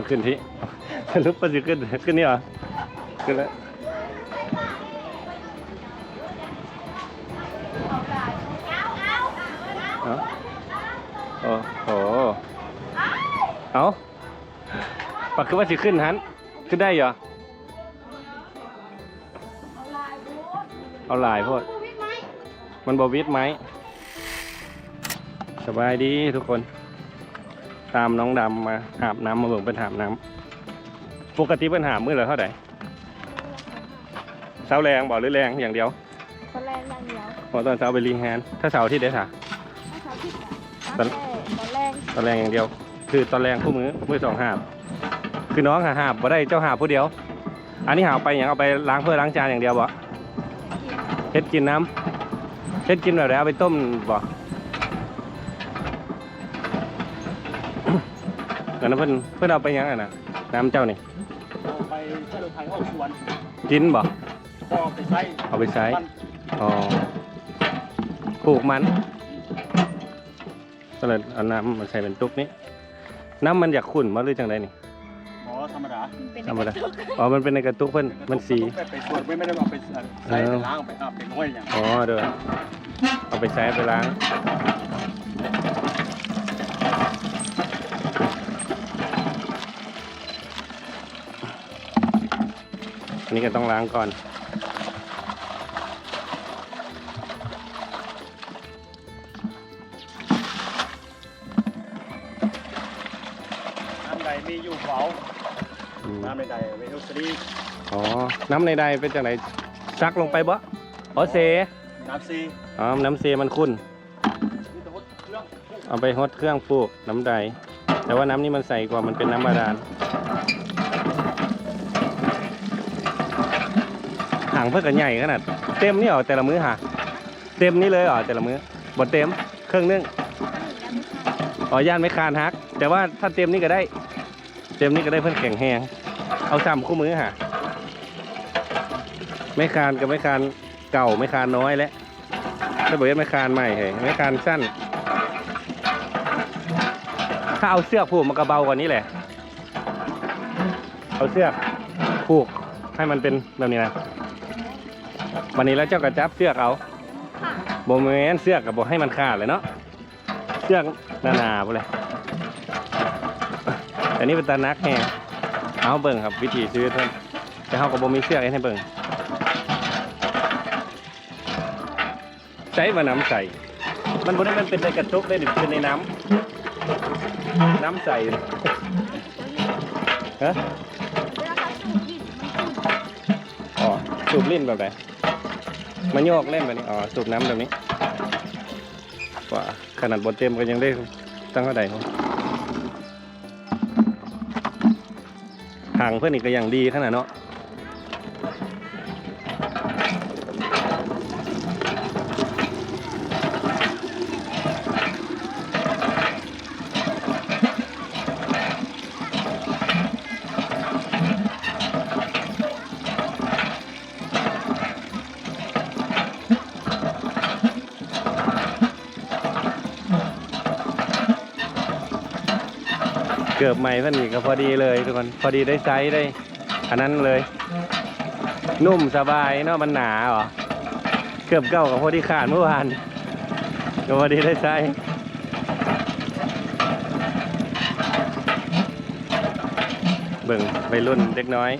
มันขึ้นที่สรุปมันจะขึ้นขึ้นนี่เหรอ ขึ้นแล้วเอโอ้โห เอาปักคือว่าสิขึ้นหันขึ้นได้เหรอ เอาลายโพดมันบวิดไหม สบายดีทุกคน ตามน้องดำมาอาบน้ำมาเบิ่งเป็นหามน้ำปกติเป็นหามมือละเท่าไหร่เสาแรงบอกหรือแรงอย่างเดียวคนแรกอย่างเดียวพอตอนเสาไปรีแฮนถ้าเสาร์อาที่ได้ค่ะถ้าเขาผิดอะตอนตอนแรกตอนแรงอย่างเดียว คือตอนแรงคู่มือมือสองหาบคือน้องหาหาบบ่ได้เจ้าหาบผู้เดียว อันนี้หาไปอย่างเอาไปล้างเพื่อล้างจานอย่างเดียวบ่เฮ็ดกินน้ำเฮ็ดกินแบบไหนเอาไปต้มบ่ แล้วนั้นเพิ่นเพิ่นเอาไปหยังอะนะน้ำเจ้านี่เอาไปใช้รถไถออกสวนกินบ่พอไปใช้เอาไปใช้มันอ๋อปลูกมันก็เลยเอาน้ำมาใส่เป็นตุกนี้น้ำมันอยากขุ่นมาหรือจังไดนี่หมอธรรมดามันเป็นธรรมดาอ๋อมันเป็นในกระตุกเพิ่นมันสีไปไปสวนไม่ได้เอาไปใส่ไปล้างไปอาบไปห้อยอย่างอ๋อเด้อเอาไปใช้ไปล้าง อันนี้ก็ต้องล้างก่อน น้ำใดมีอยู่เฝ้าอืมน้ำใดๆเวลสตีอ๋อ น้ำในใดเป็นจังไหนซักลงไปบ่อ๋อเซน้ำซีอ๋อน้ำเซมันขุ่น มีแต่หดเครื่องเอาไปฮดเครื่องปลูกน้ำใด แต่ว่าน้ำนี่มันใสกว่ามันเป็นน้ำบาดาลางเพื่อกันใหญ่ขนาดเต็มนี่เหรอแต่ละมื้อหาเต็มนี่เลยเหรอแต่ละมื้อบดเต็มเครื่องนึงอ๋อย่านไม่คานฮัก แต่ว่าถ้าเต็มนี่ก็ได้ เต็มนี่ก็ได้เพื่อนแข็งแหงเอาซ้ำคู่มือหาไม่คานกับไม่คานเก่าไม่คานน้อยแล้วถ้าบอกว่าไม่คานใหม่เหรอไม่คานสั้น ถ้าเอาเสื้อผูกมันก็เบากว่านี้แหละ เอาเสื้อผูกให้มันเป็นแบบนี้นะ วันนี้แล้วเจ้าก็จับเสือกเอาค่ะโบแมนเสือกกับบอกให้มันขาดเลยเนาะเสือกหนาๆไปเลยแต่นี่เป็นตานักแฮงเอาเบิ่งครับวิธีซื้อเพิ่นแต่เขากับโบมีเสือกให้เบิ่งใช้มาน้ำใส่มันบนนี้มันเป็นในกระตุกได้หรือเป็นในน้ำน้ำใสเลยฮะเวลาเขาสูบดินมันสูบอ๋อสูบลิ้นแบบไหน มาโยกเล่นแบบนี้ อ๋อ สูบน้ำแบบนี้ว่าขนาดบนเต็มก็ยังได้ตั้งเท่าไหร่ครับห่างเพื่อนอีกก็ยังดีขนาดเนาะ เกือบใหม่เพื่อนอีกก็พอดีเลยทุกคนพอดีได้ไซส์ได้อันนั้นเลย นุ่มสบายเนาะมันหนาเหรอเกือบเก้ากับพอดีขาดเมื่อวานก็พอดีได้ไซส์เบิ่งไปรุ่นเล็กน้อย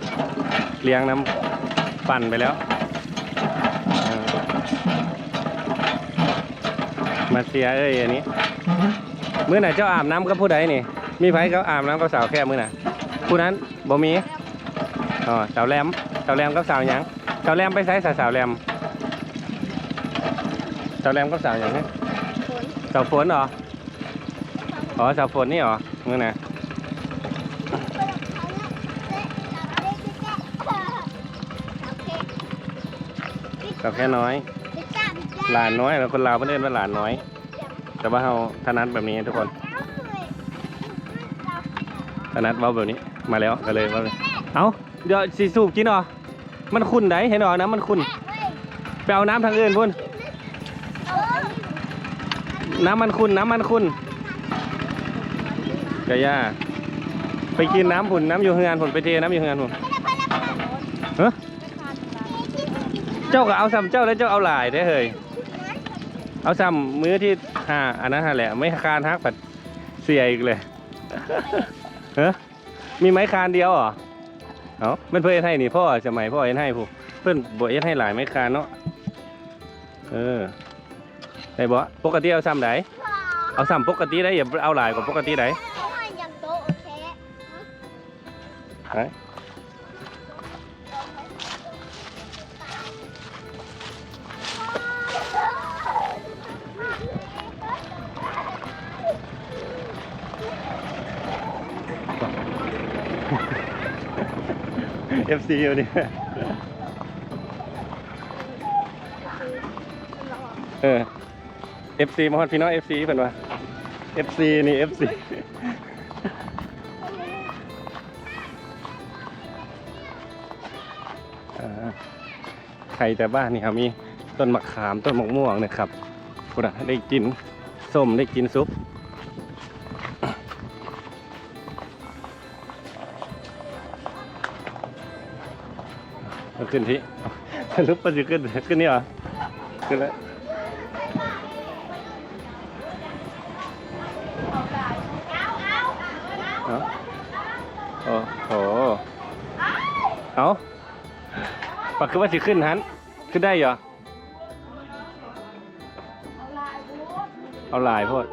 เลี้ยงน้ำปั่นไปแล้ว มาเสียเอ้ยอันนี้ มื้อไหนเจ้าอาบน้ำกับผู้ใดนี่ มีไผเขาอาบน้ำกับสาวแค่มื้อน่ะผู้นั้นบ่มีอ๋อสาวแรมสาวแรมกับสาวหยังสาวแรมไปไสสาวสาวแรมสาวแรมกับสาวหยังฮะฝนสาวฝนเหรออ๋อสาวฝนนี่เหรอมื้อน่ะสาวแค่น้อยหลานน้อยแล้วคนลาวเพิ่นเอิ้นว่าหลานน้อย แต่ว่าเฮาถนัดแบบนี้ทุกคนถ นัดเว้าแบบนี้มาแล้วก็เลยว่าเลยเอาเดี๋ยวสิสูบกินเหรอมันขุ่นไดเห็นเหรอน้ำมันขุ่นไปเอาน้ำทางอื่นพุ่นน้ำมันขุ่นน้ำมันขุ่นกะย่าไปกินน้ำผุนน้ำอยู่เฮือนผุนไปเทน้ำอยู่เฮือนผุนเฮ้เจ้าก็เอาซ้ำเจ้าแล้วเจ้าเอาหลายได้เฮ้ยเอาซ้ำมื้อที่ห้าอันนั้นฮะแหละ ไม่คานฮักผัดเสียอีกเลย เฮ้ยมีไม้คานเดียวเหรอเอามันเพื่อเฮ็ดให้นี่พ่อสมัยพ่อเฮ็ดให้ผู้เพื่อนบ่เฮ็ดให้หลายไม้คานเนาะเออได้บ่ปกติเอาซ้ำไหนเอาซ้ำปกติได้อย่าเอาหลายกว่าปกติไหน เอเคไหนเอฟซีอยู่นี่เออ FC มาฮอดพี่น้อง FC เพิ่นว่า FC นี่ FC อ่าใครแต่บ้านนี่ครับมีต้นมะขามต้นมะม่วงเนะครับคุณอะได้กินส้มได้กินซุป เอาขึ้นที่ลุกไปสิขึ้นขึ้นนี่เหรอ ขึ้นแล้วเอาโอ้โหเอาปักคือว่าสิขึ้นหันขึ้นได้เหรอ เอาลายโพด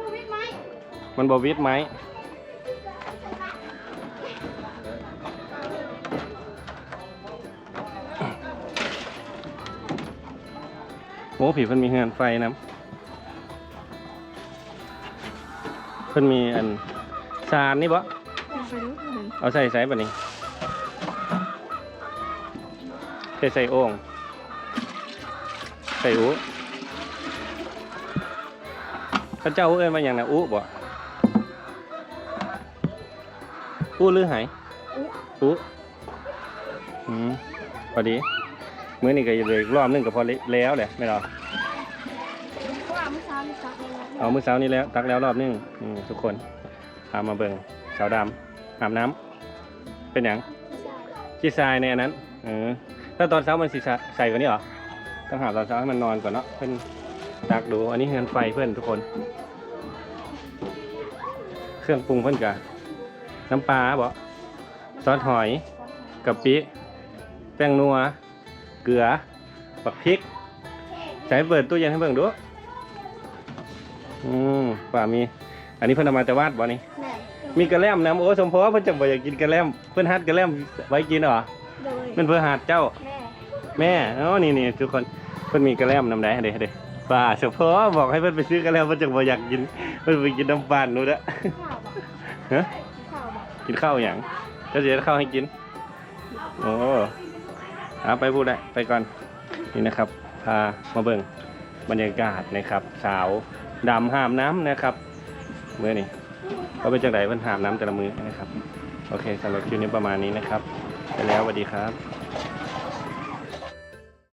มันบวิดไหม ผีเพิ่นมีเฮือนไฟนะเพิ่นมีอันซานนี่บ่ไปดูหนึ่งเอาใส่ใส่แบบนี้เทใส่โอ่งใส่อูพระเจ้าเอ้ยมาอย่างนะอูบ่อูหรือไหอูอืมพอดี มื้อนี้ก็อยู่เลยรอบนึงก็พอแล้วแหละไม่หรอว่าเมื่อเช้ามีซักเลยนะเอามื้อเช้านี้แล้วตักแล้วรอบนึงอืมทุกคนพามาเบิ่งสาวดำอาบน้ำเป็นหยังขี้ทรายในอันนั้นเออถ้าตอนเช้ามันสิสะใส่กว่านี้เหรอต้องหาตอนเช้าให้มันนอนก่อนเนาะเพื่อนดักดูอันนี้เฮือนไฟเพื่อนทุกคน เครื่องปรุงเพื่อนกะน้ำปลาบ่ซอสหอยกะปิแป้งนัว เกลือบักพริก ใช้เปิดตู้เย็นให้เบิ่งดูอืมป่ามี อันนี้เพิ่นเอามาแต่วาดบ่นี่แม่มีกระแลมน้ำโอ้สมพอเพิ่นจะบ่อยากกินกระแลมเพิ่นฮัดกระแลมไว้กินเหรอโดยมันเพื่อหาดเจ้าแม่แม่อ๋อนี่นี่ทุกคนเพิ่นมีกระแลมน้ำได้เด้เด้ป้าเฉพาะบอกให้เพิ่นไปซื้อกระแลมเพิ่นจังบ่อยากกินเพิ่นไปกินน้ำปานนู่นเด้อข้าวบอกฮะข้าวบอกกินข้าวหยังก็จะได้ข้าวให้กินโอ้ เอาไปพูดได้ไปก่อนนี่นะครับพามาเบิ่งบรรยากาศนะครับ สาวดำห้ามน้ำนะครับมื้อนี้เขาเป็นจังไดเพิ่นห้ามน้ำแต่ละมือนะครับ โอเคสำหรับคลิปนี้ประมาณนี้นะครับ ไปแล้วสวัสดีครับ